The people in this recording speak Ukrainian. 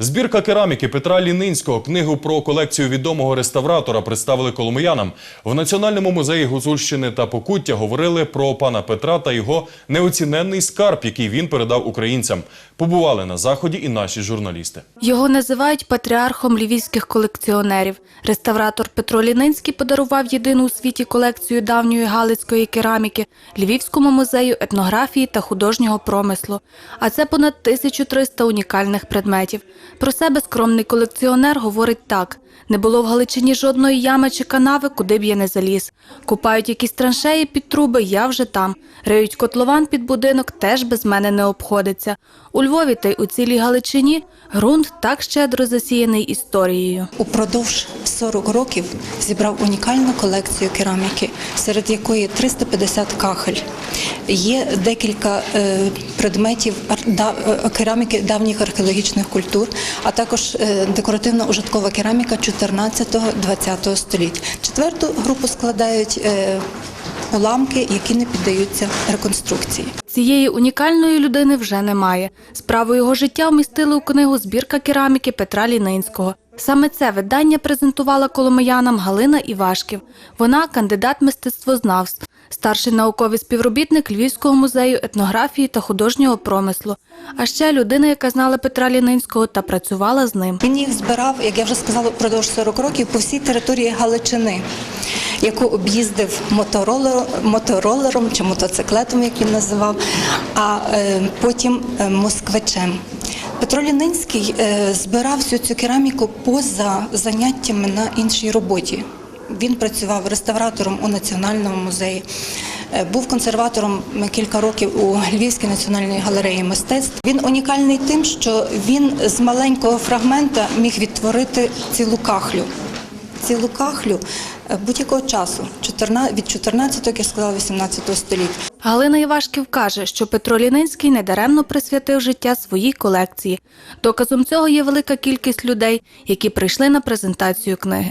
Збірка кераміки Петра Лінинського, книгу про колекцію відомого реставратора представили коломиянам. В Національному музеї Гуцульщини та Покуття говорили про пана Петра та його неоціненний скарб, який він передав українцям. Побували на заході і наші журналісти. Його називають патріархом львівських колекціонерів. Реставратор Петро Лінинський подарував єдину у світі колекцію давньої галицької кераміки Львівському музею етнографії та художнього промислу. А це понад 1300 унікальних предметів. Про себе скромний колекціонер говорить так: не було в Галичині жодної ями чи канави, куди б я не заліз. Купають якісь траншеї під труби, я вже там. Риють котлован під будинок, теж без мене не обходиться. У Львові та й у цілій Галичині ґрунт так щедро засіяний історією. Упродовж 40 років зібрав унікальну колекцію кераміки, серед якої 350 кахель. Є декілька е, предметів е, кераміки давніх археологічних культур, а також е, декоративно-ужиткова кераміка 14-20 століть. Четверту групу складають е, уламки, які не піддаються реконструкції. Цієї унікальної людини вже немає. Справу його життя вмістили у книгу Збірка кераміки Петра Лінинського. Саме це видання презентувала коломиянам Галина Івашків. Вона кандидат мистецтвознавств, старший науковий співробітник Львівського музею етнографії та художнього промислу. А ще людина, яка знала Петра Лінинського та працювала з ним. Він їх збирав, як я вже сказала, впродовж 40 років по всій території Галичини, яку об'їздив моторолером, моторолером чи мотоциклетом, як він називав, а е, потім е, москвичем. Петро Лінинський е, збирав всю цю кераміку поза заняттями на іншій роботі. Він працював реставратором у Національному музеї, е, був консерватором кілька років у Львівській національній галереї мистецтв. Він унікальний тим, що він з маленького фрагмента міг відтворити цілу кахлю. Цілу кахлю е, будь-якого часу, 14 від 14 як я сказала, 18 століття. Галина Івашків каже, що Петро Лінинський недаремно присвятив життя своїй колекції. Доказом цього є велика кількість людей, які прийшли на презентацію книги.